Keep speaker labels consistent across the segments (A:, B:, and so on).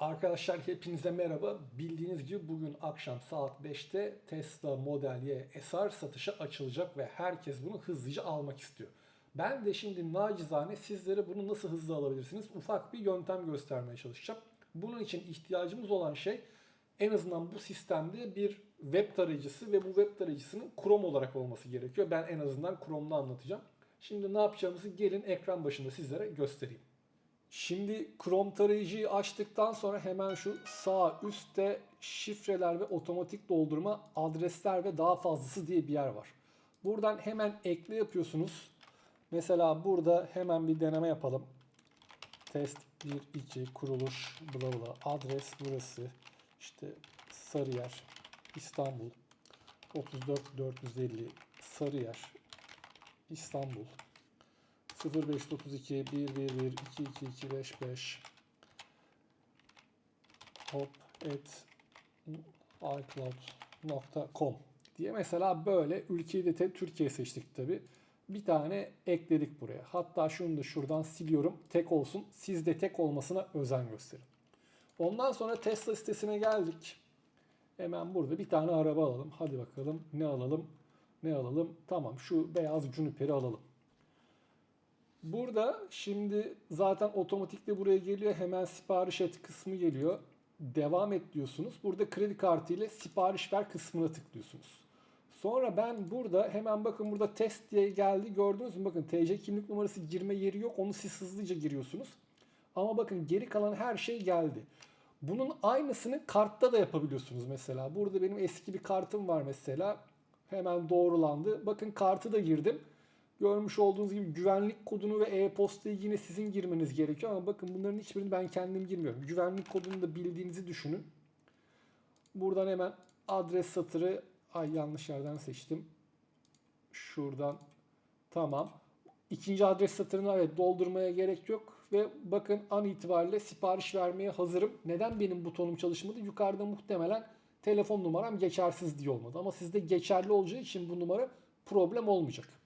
A: Arkadaşlar hepinize merhaba. Bildiğiniz gibi bugün akşam saat 5'te Tesla Model Y SR satışa açılacak ve herkes bunu hızlıca almak istiyor. Ben de şimdi nacizane sizlere bunu nasıl hızlı alabilirsiniz ufak bir yöntem göstermeye çalışacağım. Bunun için ihtiyacımız olan şey en azından bu sistemde bir web tarayıcısı ve bu web tarayıcısının Chrome olarak olması gerekiyor. Ben en azından Chrome'da anlatacağım. Şimdi ne yapacağımızı gelin ekran başında sizlere göstereyim. Şimdi Chrome tarayıcıyı açtıktan sonra hemen şu sağ üstte şifreler ve otomatik doldurma adresler ve daha fazlası diye bir yer var. Buradan hemen ekle yapıyorsunuz. Mesela burada hemen bir deneme yapalım. Test 1, 2, kuruluş, bla bla, adres burası. İşte Sarıyer, İstanbul, 34 450 Sarıyer, İstanbul. 0532 111 22255 hop et icloud.com diye mesela böyle ülkeyi de Türkiye seçtik tabi. Bir tane ekledik buraya. Hatta şunu da şuradan siliyorum. Tek olsun. Siz de tek olmasına özen gösterin. Ondan sonra Tesla sitesine geldik. Hemen burada bir tane araba alalım. Hadi bakalım ne alalım? Ne alalım? Tamam şu beyaz Juniper'i alalım. Burada şimdi zaten otomatikle buraya geliyor. Hemen sipariş et kısmı geliyor. Devam et diyorsunuz. Burada kredi kartı ile sipariş ver kısmına tıklıyorsunuz. Sonra ben burada hemen bakın burada test diye geldi. Gördünüz mü? Bakın TC kimlik numarası girme yeri yok. Onu siz hızlıca giriyorsunuz. Ama bakın geri kalan her şey geldi. Bunun aynısını kartta da yapabiliyorsunuz mesela. Burada benim eski bir kartım var mesela. Hemen doğrulandı. Bakın kartı da girdim. Görmüş olduğunuz gibi güvenlik kodunu ve e-postayı yine sizin girmeniz gerekiyor ama bakın bunların hiçbirini ben kendim girmiyorum. Güvenlik kodunu da bildiğinizi düşünün. Buradan hemen adres satırı ay yanlış yerden seçtim. Şuradan tamam. İkinci adres satırını evet doldurmaya gerek yok ve bakın an itibariyle sipariş vermeye hazırım. Neden benim butonum çalışmadı? Yukarıda muhtemelen telefon numaram geçersiz diye olmadı ama sizde geçerli olacağı için bu numara problem olmayacak.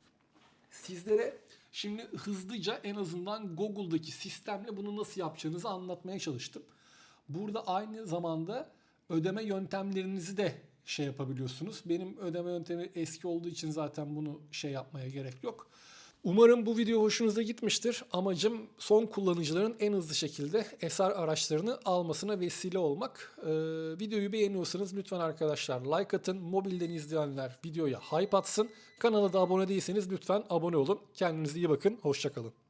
A: Sizlere şimdi hızlıca en azından Google'daki sistemle bunu nasıl yapacağınızı anlatmaya çalıştım. Burada aynı zamanda ödeme yöntemlerinizi de şey yapabiliyorsunuz. Benim ödeme yöntemi eski olduğu için zaten bunu şey yapmaya gerek yok. Umarım bu video hoşunuza gitmiştir. Amacım son kullanıcıların en hızlı şekilde SR araçlarını almasına vesile olmak. Ee, videoyu beğeniyorsanız lütfen arkadaşlar like atın. Mobilden izleyenler videoya hype atsın. Kanala da abone değilseniz lütfen abone olun. Kendinize iyi bakın. Hoşçakalın.